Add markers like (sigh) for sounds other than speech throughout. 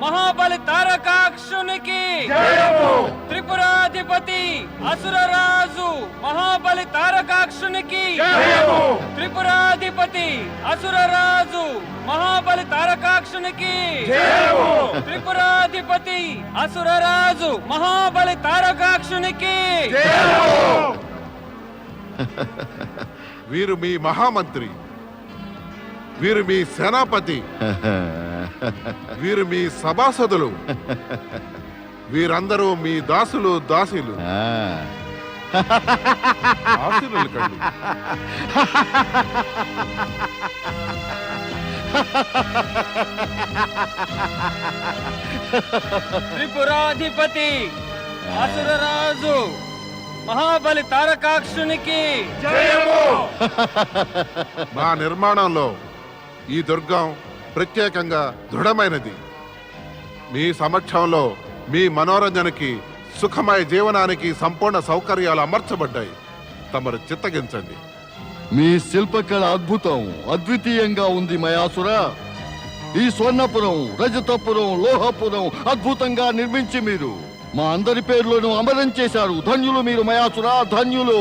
మహాబలి తారకాక్షునికి త్రిపురాధిపతి అసురరాజు మహాబలి తారకాక్షునికి త్రిపురాధిపతి అసురరాజు మహాబలి తారకాక్షునికి త్రిపురాధిపతి అసురరాజు మహాబలి తారకాక్షునికి వీరు మీ మహామంత్రి. వీరు మీ సేనాపతి. (laughs) వీరు మీ సభాసదులు. వీరందరూ మీ దాసులు దాసీలు. కండి. త్రిపురాధిపతి అసురరాజు మహాబలి తారకాక్షునికి. మా నిర్మాణంలో ఈ దుర్గం ప్రత్యేకంగా దృఢమైనది. మీ సమక్షంలో మీ మనోరంజనకి సుఖమయ జీవనానికి సంపూర్ణ సౌకర్యాలు అమర్చబడ్డాయి. తమరు చిత్తగించండి. మీ శిల్పకళ అద్భుతం అద్వితీయంగా ఉంది మయాసుర. ఈ స్వర్ణపురం రజతపురం లోహపురం అద్భుతంగా నిర్మించి మీరు. మా అందరి పేర్లను అమరం చేశారు. ధన్యులు మీరు మయాసురా ధన్యులు.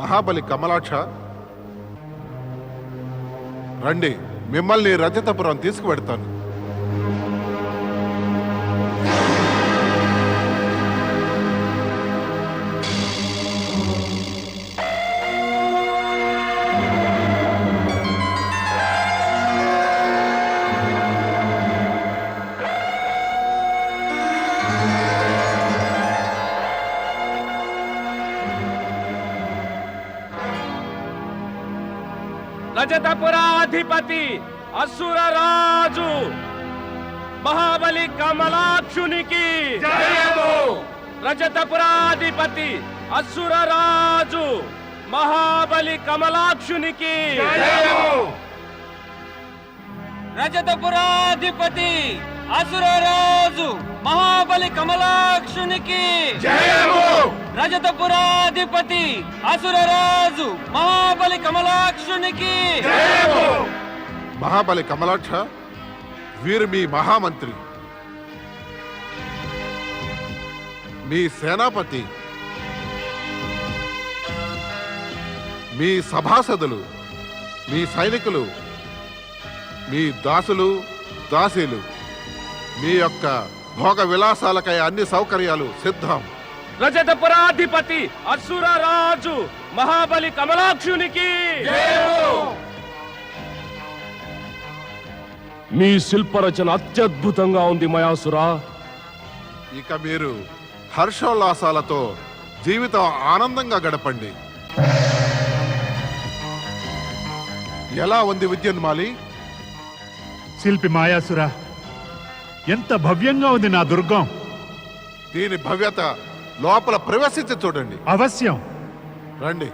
మహాబలి కమలాక్ష రండి మిమ్మల్ని రజతపురం తీసుకువెడతాను. రజతపురాధిపతి అసురరాజు మహాబలి కమలాక్షునికి రజతపురాధిపతి అసురరాజు మహాబలి కమలాక్షునికి రజతపురాధిపతి అసురరాజు మహాబలి కమలాక్షునికి. రజతపురాధిపతి అసురరాజు మహాబలి కమలాక్షునికి. మహాబలి కమలాక్ష వీరు మీ మహామంత్రి. మీ సేనాపతి. మీ సభాసదులు మీ సైనికులు మీ దాసులు దాసీలు మీ యొక్క భోగ విలాసాలకై అన్ని సౌకర్యాలు సిద్ధం. రజతపురాధిపతి అసురరాజు మహాబలి కమలాక్షునికి! మీ శిల్పరచన అత్యద్భుతంగా ఉంది మయాసురా. ఇక మీరు హర్షోల్లాసాలతో జీవితం ఆనందంగా గడపండి. ఎలా ఉంది విద్యున్మాలి శిల్పి మాయాసుర ఎంత భవ్యంగా ఉంది నా దుర్గం. దీని భవ్యత లోపల ప్రవేశించి చూడండి. అవశ్యం. రండి.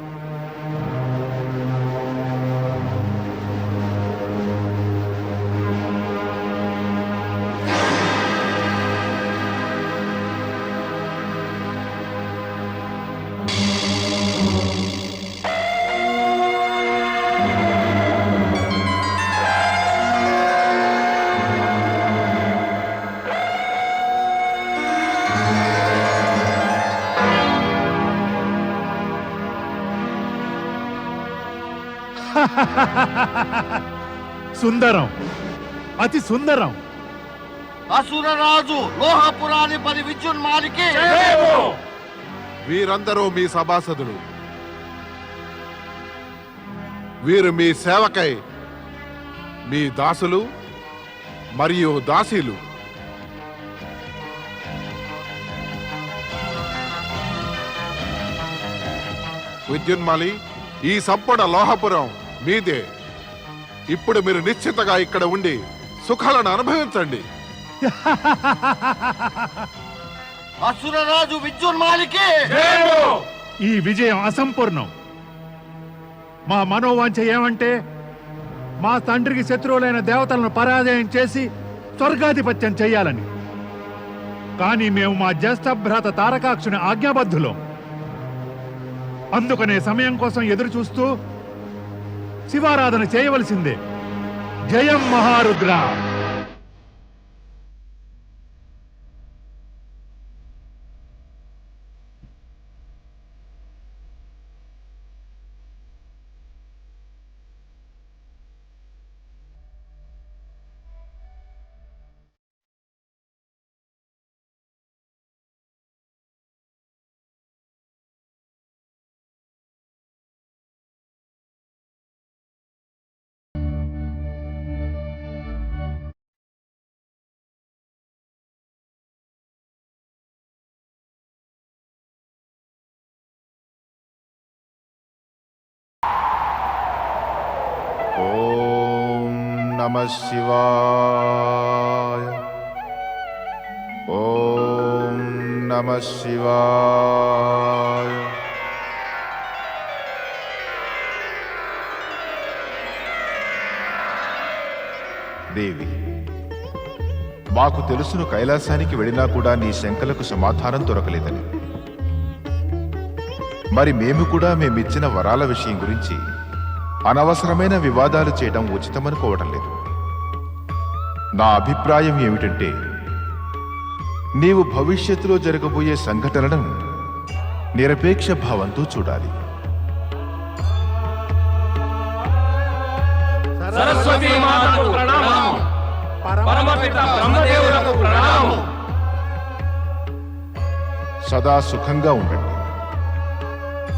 సుందరం. అతి సుందరం. అసురరాజు లోహపురాధిపతి విద్యున్మాలికి వీరందరూ మీ సభాసదులు. వీరు మీ సేవకై మీ దాసులు మరియు దాసీలు. విద్యున్మాలి ఈ సంపూర్ణ లోహపురం మీదే. ఇప్పుడు మీరు నిశ్చితగా ఇక్కడ ఉండి సుఖాలను అనుభవించండి. (laughs) అసురరాజు విద్యున్మాలికి! ఈ విజయం అసంపూర్ణం. మా మనోవాంఛ ఏమంటే మా తండ్రికి శత్రువులైన దేవతలను పరాజయం చేసి స్వర్గాధిపత్యం చెయ్యాలని. కానీ మేము మా జ్యేష్ఠభ్రాత తారకాక్షుని ఆజ్ఞాబద్ధులం. అందుకనే సమయం కోసం ఎదురు చూస్తూ శివారాధన చేయవలసిందే. జయం మహారుద్ర. ఓం నమ శివాయ ఓం నమ శివాయ దేవి మాకు తెలుసును కైలాసానికి వెళ్ళినా కూడా నీ శంకలకు సమాధానం దొరకలేదని. మరి మేము కూడా మేమిచ్చిన వరాల విషయం గురించి అనవసరమైన వివాదాలు చేయడం ఉచితమనుకోవటం లేదు. నా అభిప్రాయం ఏమిటంటే నీవు భవిష్యత్తులో జరగబోయే సంఘటనలను నిరపేక్ష భావంతో చూడాలి. సదా సుఖంగా ఉండండి.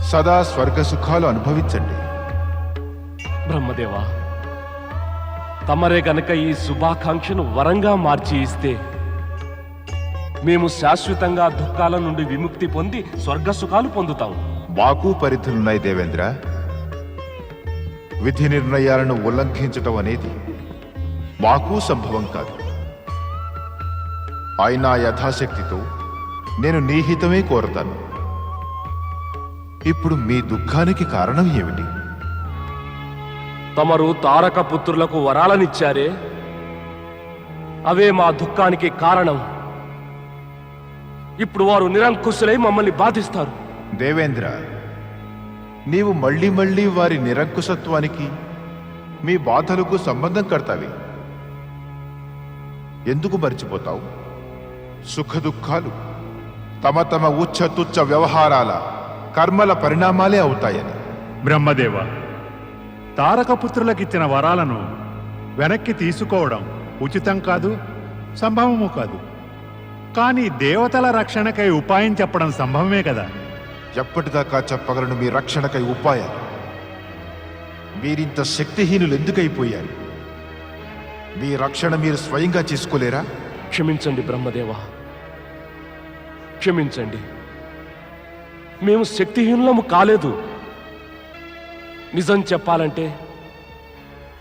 సదా స్వర్గ సుఖాలు అనుభవించండి. బ్రహ్మదేవా తమరే గనక ఈ శుభాకాంక్షను వరంగా మార్చి ఇస్తే మేము శాశ్వతంగా దుఃఖాల నుండి విముక్తి పొంది స్వర్గ సుఖాలు పొందుతాం. మాకు పరిధులున్నాయి దేవేంద్ర. విధి నిర్ణయాలను ఉల్లంఘించటం అనేది మాకు సంభవం కాదు. అయినా యథాశక్తితో నేను నీ హితమే కోరతాను. ఇప్పుడు మీ దుఃఖానికి కారణం ఏమిటి? తమరు తారక పుత్రులకు వరాలనిచ్చారే? అవే మా దుఃఖానికి కారణం. ఇప్పుడు వారు నిరంకుశులై మమ్మల్ని బాధిస్తారు. దేవేంద్ర నీవు మళ్ళీ మళ్ళీ వారి నిరంకుశత్వానికి మీ బాధలకు సంబంధం కడతావి. ఎందుకు మర్చిపోతావు? సుఖ దుఃఖాలు తమ తమ ఉచ్చ తుచ్చ వ్యవహారాల కర్మల పరిణామాలే అవుతాయని. బ్రహ్మదేవ తారకపుత్రులకిచ్చిన వరాలను వెనక్కి తీసుకోవడం ఉచితం కాదు సంభవము కాదు. కానీ దేవతల రక్షణకై ఉపాయం చెప్పడం సంభవమే కదా. ఎప్పటిదాకా చెప్పగలను మీ రక్షణకై ఉపాయాలు మీరింత శక్తిహీనులు ఎందుకైపోయారు మీ రక్షణ మీరు స్వయంగా చేసుకోలేరా? క్షమించండి బ్రహ్మదేవా. క్షమించండి. మేము శక్తిహీనులము కాలేదు. నిజం చెప్పాలంటే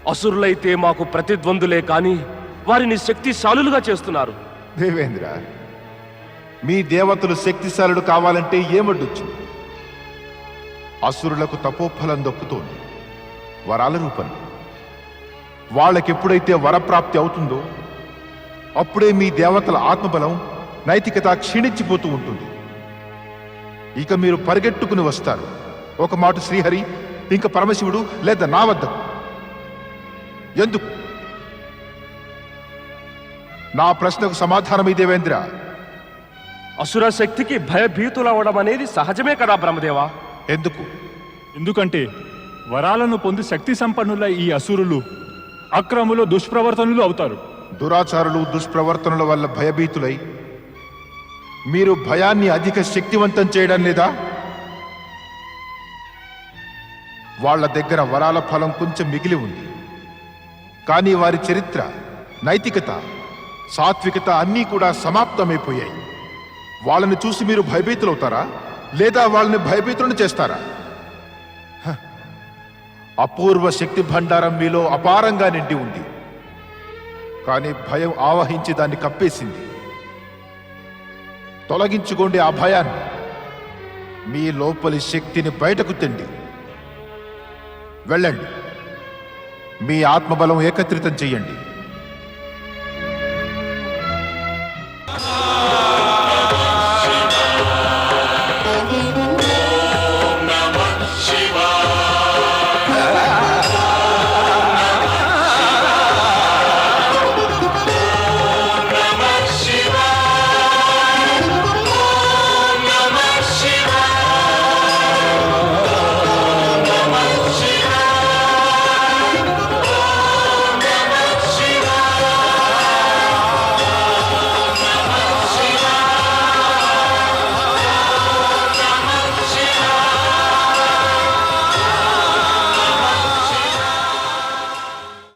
అసురులైతే మాకు ప్రతిద్వందులే కాని వారిని శక్తిశాలులుగా చేస్తున్నారు. దేవేంద్ర మీ దేవతలు శక్తిశాలుడు కావాలంటే ఏమడ్డొచ్చు? అసురులకు తపోఫలం దక్కుతోంది. వరాల రూపంలో వాళ్ళకెప్పుడైతే వరప్రాప్తి అవుతుందో అప్పుడే మీ దేవతల ఆత్మబలం నైతికత క్షీణించిపోతూ ఉంటుంది. ఇక మీరు పరిగెట్టుకుని వస్తారు. ఒక మాట శ్రీహరి ఇంకా పరమశివుడు లేదా నా వద్దకు ఎందుకు? నా ప్రశ్నకు సమాధానం ఈ దేవేంద్ర అసుర శక్తికి భయభీతులవడం అనేది సహజమే కదా బ్రహ్మదేవా? ఎందుకు? ఎందుకంటే వరాలను పొంది శక్తి సంపన్నుల ఈ అసురులు అక్రములు దుష్ప్రవర్తనులు అవుతారు. దురాచారులు దుష్ప్రవర్తనల వల్ల భయభీతులై మీరు భయాన్ని అధిక శక్తివంతం చేయడం లేదా? వాళ్ళ దగ్గర వరాల ఫలం కొంచెం మిగిలి ఉంది. కానీ వారి చరిత్ర నైతికత సాత్వికత అన్నీ కూడా సమాప్తమైపోయాయి. వాళ్ళని చూసి మీరు భయభీతులవుతారా? లేదా వాళ్ళని భయభీతులను చేస్తారా? హ. అపూర్వ శక్తి భండారం మీలో అపారంగా నిండి ఉంది. కానీ భయం ఆవహించి దాన్ని కప్పేసింది. తొలగించుకోండి ఆ భయాన్ని. మీ లోపలి శక్తిని బయటకు తెండి. వెళ్ళండి. మీ ఆత్మబలం ఏకత్రితం చెయ్యండి